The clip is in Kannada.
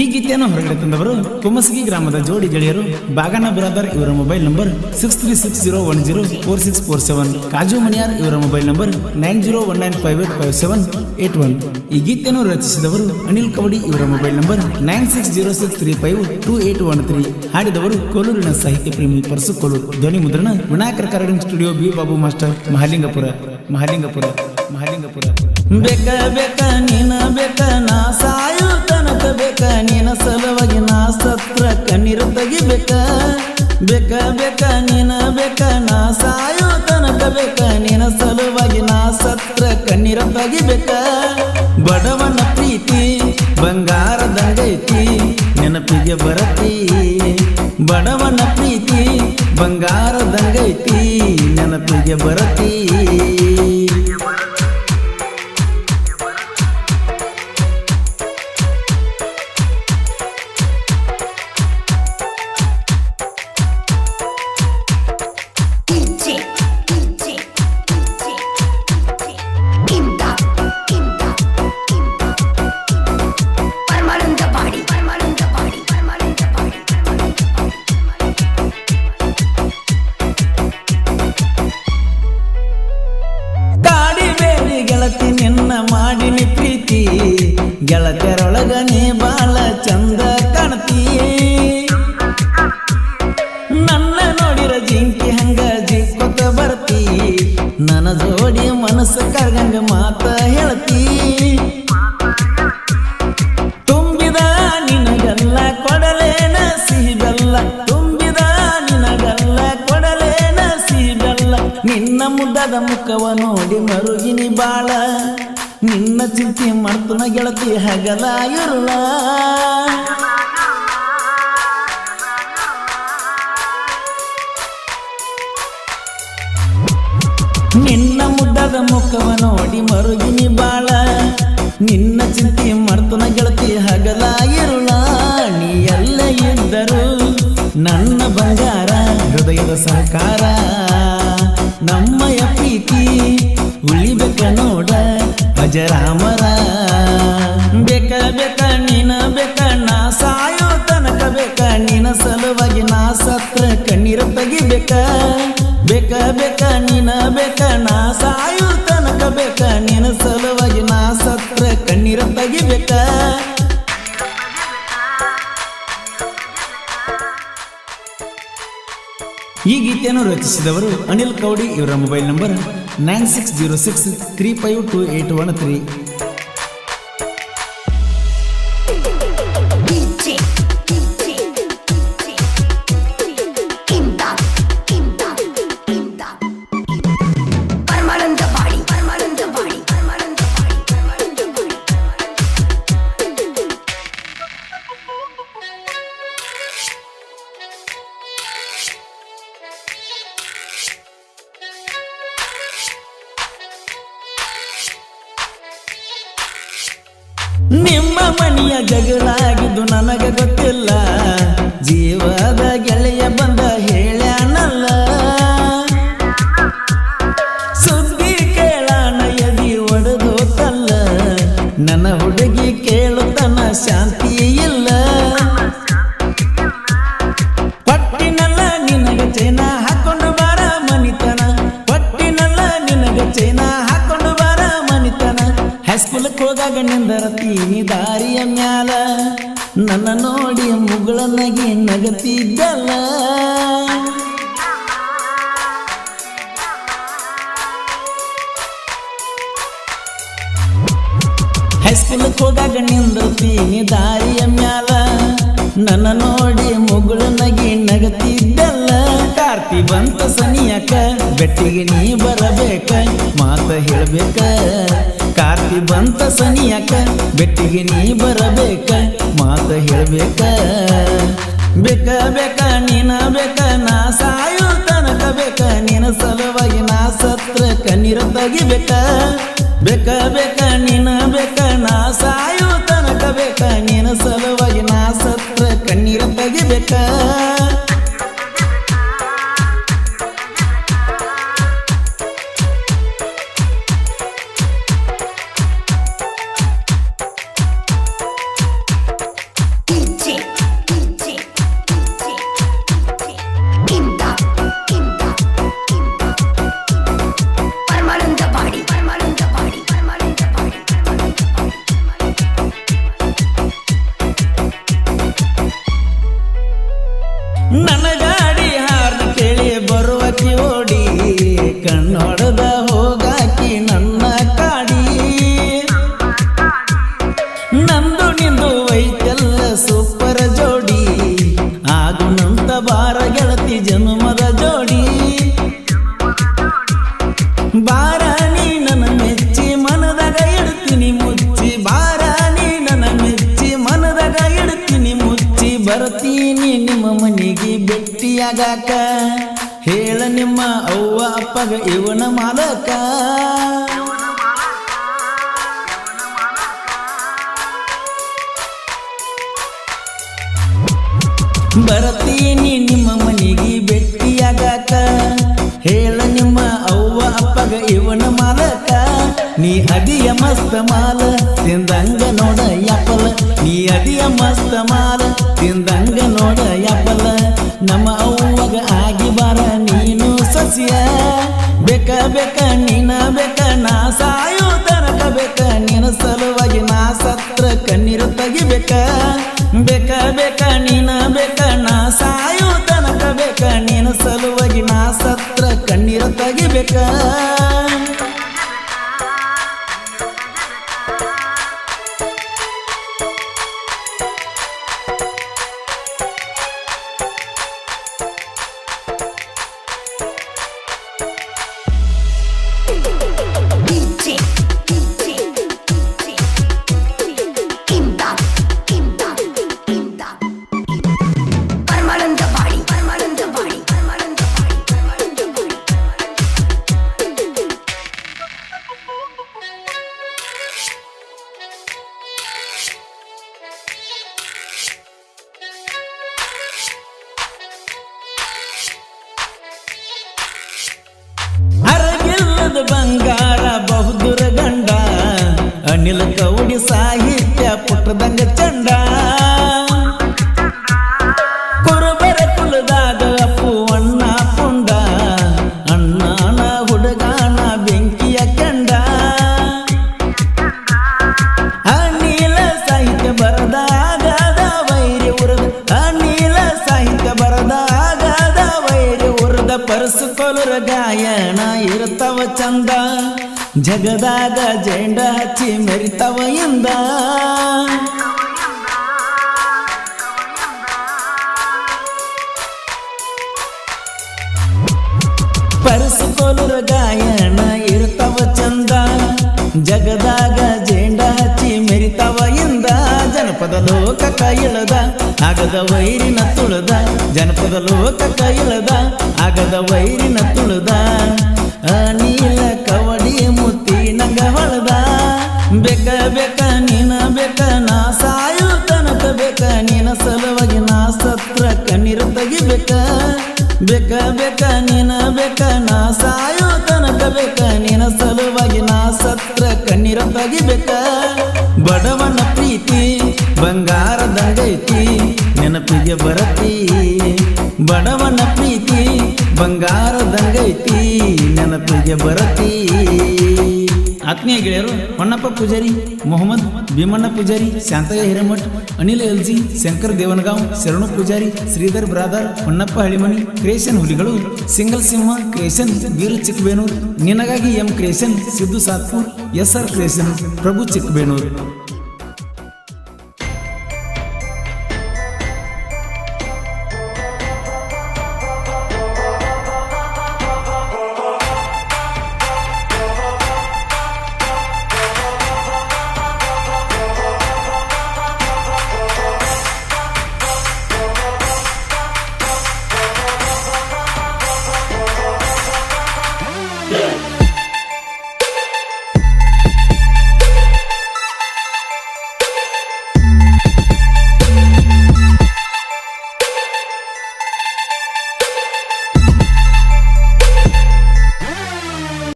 ಈ ಗೀತೆಯನ್ನು ಹೊರಗಡೆ ತಂದವರು ಕುಮಸಗಿ ಗ್ರಾಮದ ಜೋಡಿ ಗೆಳೆಯರು ಬಾಗಣ್ಣ ಬ್ರದರ್ ಇವರ mobile number six three six zero one zero four six four seven Kaju Maniyar ಇವರ mobile number nine zero one nine five eight five seven eight one ಈ ಗೀತೆಯನ್ನು ರಚಿಸಿದವರು ಅನಿಲ್ ಕವಡಿ ಇವರ mobile number nine six zero six three five two eight one three ಹಾಡಿದವರು ಕೋಲೂರಿನ ಸಾಹಿತ್ಯ ಪ್ರೇಮಿ ಪರಸು ಕೋಲೂರು, ಧ್ವನಿ ಮುದ್ರಣ, Vinayaka recording studio B Babu master, Mahalingapura Mahalingapura Mahalingapura. ಬೇಕ ಬೇಕ, ನೀನ ಬೇಕ, ನಾ ಸಾಯು ತನಕ ಬೇಕ, ನಿನ ಸಲುವಾಗಿ ನಾ ಸತ್ರ ಕಣ್ಣೀರು ತೆಗಿಬೇಕ. ಬೇಕ ಬೇಕ, ನೀನ ಬೇಕ, ನಾ ಸಾಯು ತನಕ ಬೇಕ, ನಿನ ಸಲುವಾಗಿ ನಾ ಸತ್ರ ಕಣ್ಣೀರ ತೆಗಿಬೇಕ. ಬಡವನ ಪ್ರೀತಿ ಬಂಗಾರದಂಗೈತಿ ನೆನಪಿಗೆ ಬರತಿ. ಬಡವನ ಪ್ರೀತಿ ಬಂಗಾರದಂಗೈತಿ ನೆನಪಿಗೆ ಬರತಿ. ಗೆಳತಿಯರೊಳಗ ನೀ ಬಾಳ ಚಂದ ಕಾಣ್ತೀ. ನನ್ನ ನೋಡಿರ ಜಿಂಕಿ ಹಂಗ ಜಿಂಕೊತ ಬರ್ತೀ. ನನ್ನ ಜೋಡಿ ಮನಸ್ಸು ಕರ್ಗಂಗ ಮಾತ ಹೇಳ್ತಿ. ತುಂಬಿದ ನಿನಗಲ್ಲ ಕೊಡಲೇನ ಸಿಹಿ ಬೆಲ್ಲ ತುಂಬಿದ ನಿನಗಲ್ಲ ಕೊಡಲೇನ ಸಿಹಿ ಬೆಲ್ಲ ನಿನ್ನ ಮುದ್ದದ ಮುಖವ ನೋಡಿ ಮರುಗಿನಿ ಬಾಳ. ನಿನ್ನ ಚಿಂತೆ ಮಾಡ್ತನ ಗೆಳತಿ ಹಗಲ ಇರಲ್ಲ ನಿನ್ನ ಮುದ್ದದ ಮುಖವ ನೋಡಿ ಮರುಗಿನಿ ಬಾಳ. ನಿನ್ನ ಚಿಂತೆ ಮಾಡ್ತನ ಗೆಳತಿ ಹಗಲ ಇರುಳ. ನೀ ಎಲ್ಲ ಇದ್ದರು ನನ್ನ ಬಂಗಾರ, ಹೃದಯದ ಸಹಕಾರ. ನಮ್ಮಯ ಅಜರಾಮರ ಬೇಕ ಬೇಕ, ನಿನ ಬೇಕ, ನಾ ಸಾಯೋ ತನಕ ಬೇಕ, ನಿನ ಸಲುವಾಗಿ ನಾ ಸತ್ರ ಕಣ್ಣೀರ ತೆಗಿಬೇಕ. ಬೇಕ ಬೇಕ, ನೀನ ಬೇಕ, ನಾ ಸಾಯೋ ತನಕ ಬೇಕ, ನಿನ ಸಲುವಾಗಿ ನಾ ಸತ್ರ ಕಣ್ಣೀರ ತೆಗಿಬೇಕ. ಈ ಗೀತೆಯನ್ನು ರಚಿಸಿದವರು ಅನಿಲ್ ಕೌಡಿ ಇವರ mobile number nine six zero six three five two eight one three ನಿಮ್ಮ ಮನೆಯ ಜಗಳಾಗಿದ್ದು ನನಗೆ ಗೊತ್ತಿಲ್ಲ. ಜೀವದ ಗೆಳೆಯ ಬಂದ ಹೇಳ್ಯಾನಲ್ಲ. ಸುದ್ದಿ ಕೇಳಾಣ ಎದಿ ಒಡೆದೋತಲ್ಲ ನನ್ನ ಹುಡುಗಿ ಕೇಳುತ್ತನ ಶಾಂತಿ ಇಲ್ಲ. ಹೈಸ್ಕೂಲಕ್ಕೆ ಹೋಗಾಗ ನಿಂದರತೀನಿ ದಾರಿಯ ಮ್ಯಾಲ. ನನ್ನ ನೋಡಿ ಮುಗಳನಗಿ ನಗತಿದ್ದಲ್ಲ. ಹೈಸ್ಕೂಲಕ್ಕೆ ನಿಂದ ತೀನಿ ದಾರಿಯ ಮ್ಯಾಲ. ನನ್ನ ನೋಡಿ ಮುಗಳ ನಗಿ ನಗತಿದ್ದಲ್ಲ. ಕಾರ್ತಿ ಬಂತ ಸನಿಯಕ ಬೆಟ್ಟಿಗೆ ನೀ ಬರಬೇಕ, ಮಾತ ಹೇಳ್ಬೇಕ. ಕಾರ್ತಿ ಬಂತ ಸನಿಯಕ, ಬೆಟ್ಟಿಗೆ ನೀ ಬರಬೇಕ, ಮಾತ ಹೇಳ್ಬೇಕ. ಬೇಕ ಬೇಕ, ನೀನ ಬೇಕ, ನಾ ಸಾಯೋ ತನಕ ಬೇಕ ನಿನ ಸಲುವಾಗಿ ನಾ ಸತ್ರ ಕಣ್ಣೀರ ತೆಗಿಬೇಕ. ಬೇಕ ಬೇಕ, ನೀನ ಬೇಕ, ನಾ ಸಾಯೋ ತನಕ ಬೇಕ ನಿನ ಸಲುವಾಗಿ ನಾ ಸತ್ರ ಕಣ್ಣೀರ ತೆಗಿಬೇಕ. ಬಾರ ಗೆಳತಿ ಜನ್ಮದ ಜೋಡಿ. ಬಾರ ನೀ ನನ್ನ ಮೆಚ್ಚಿ ಮನದಾಗ ಇಡ್ತೀನಿ ಮುಚ್ಚಿ. ಬಾರ ನೀ ನನ್ನ ಮೆಚ್ಚಿ ಮನದಾಗ ಇಡ್ತೀನಿ ಮುಚ್ಚಿ. ಬರ್ತೀನಿ ನಿಮ್ಮ ಮನೆಗೆ ಭೆಟ್ಟಿಯಾಗಾಕ ಹೇಳ ನಿಮ್ಮ ಅವ್ವ ಅಪ್ಪಗ ಇವನ ಮಾಲಕ. ಬರತೀನಿ ನಿಮ್ಮ ಹೇಳ ನಿಮ್ಮ ಅವ್ವ ಅಪ್ಪಗ ಇವನ ಮಾಲಕ. ನೀ ಅದಿಯ ಮಸ್ತ ಮಾಲ, ತಿಂದಂಗ ನೋಡ ಯಪ್ಪಲ ನೀ ಅದಿಯ ಮಸ್ತ ಮಾಲ, ತಿಂದಂಗ ನೋಡ ಯಪ್ಪಲ ನಮ್ಮ ಅವ್ವಗ ಆಗಿ ಬಾರ ನೀನು ಸಸ್ಯ. ಬೇಕ ಬೇಕ ನೀನ ಬೇಕ, ನಾ ಸಾಯೋ ತನಕ ಬೇಕ. ನಿನ್ನ ಸಲುವಾಗಿ ನಾ ಸತ್ರ ಕಣ್ಣೀರು ತೆಗಿಬೇಕ. ಬೇಕ ಬೇಕ ನೀನ ಬೇಕ, ನಾ ಸಾಯೋ ತನಕ ಬೇಕ. ನಿನ್ನ ಸಲುವಾಗಿ ನಾ ಸತ್ರ ಕಣ್ಣೀರು ತೆಗಿಬೇಕ? ಅನಿಲ ಕೌಡಿ ಸಾಹಿತ್ಯ ಪುಟ್ಟದಂಗ ಚಂದ ಕುರುಬರ ಕುಲದಾಗ ಅಪ್ಪು ಅಣ್ಣ ಪುಂಡ. ಅಣ್ಣನ ಹುಡುಗಾನ ಬೆಂಕಿಯ ಕಂಡ. ಅನಿಲ ಸಾಹಿತ್ಯ ಬರದಾಗದ ವೈರಿ ಉರದ ಅನಿಲ ಸಾಹಿತ್ಯ ಬರದಾಗದ ವೈರಿ ಉರದ ಪರಸು ಕೊಲುರ ಗಾಯನ ಇರ್ತಾವ ಚಂದ. ಜಗದಾಗ ಜೆಂಡ ಹಚ್ಚಿ ಮೆರಿತವ ಎಂದ. ಗಾಯನ ಇರ್ತಾವ ಚಂದ. ಜಗದಾಗ ಜೇಂಡ ಹಚ್ಚಿ ಮೆರಿತವ ಎಂದ. ಜನಪದ ಲೋಕ ಕೈಳದ ಆಗದ ವೈರಿನ ತುಳದ. ಜನಪದ ಲೋಕ ಕೈಳದ ಆಗದ ವೈರಿನ ನಿನ ಸಲುವಾಗಿ ನಾ ಸತ್ರ ಕಣ್ಣೀರ ತೆಗಿಬೇಕ. ಬಡವನ ಪ್ರೀತಿ ಬಂಗಾರದಂಗೈತಿ ನೆನಪಿಗೆ ಬರತಿ. ಬಡವನ ಪ್ರೀತಿ ಬಂಗಾರದಂಗೈತಿ ನೆನಪಿಗೆ ಬರತಿ. ಆತ್ಮೀಯ ಗೆಳೆಯರು, Honnappa Pujari, Mohammed Bheemanna Pujari, Shantayya Hiremath, Anil LG, Shankar Devanagaon, Sharanu Pujari, Shridhar brother, Honnappa Halimani creation ಹುಲಿಗಳು, ಸಿಂಗಲ್ ಸಿಂಹ ಕ್ರಿಯೇಷನ್ ವೀರ ಚಿಕ್ಕಬೇನೂರ್, ನಿನಗಾಗಿ M creation Siddu Satpur, S R creation Prabhu Chikkabenur.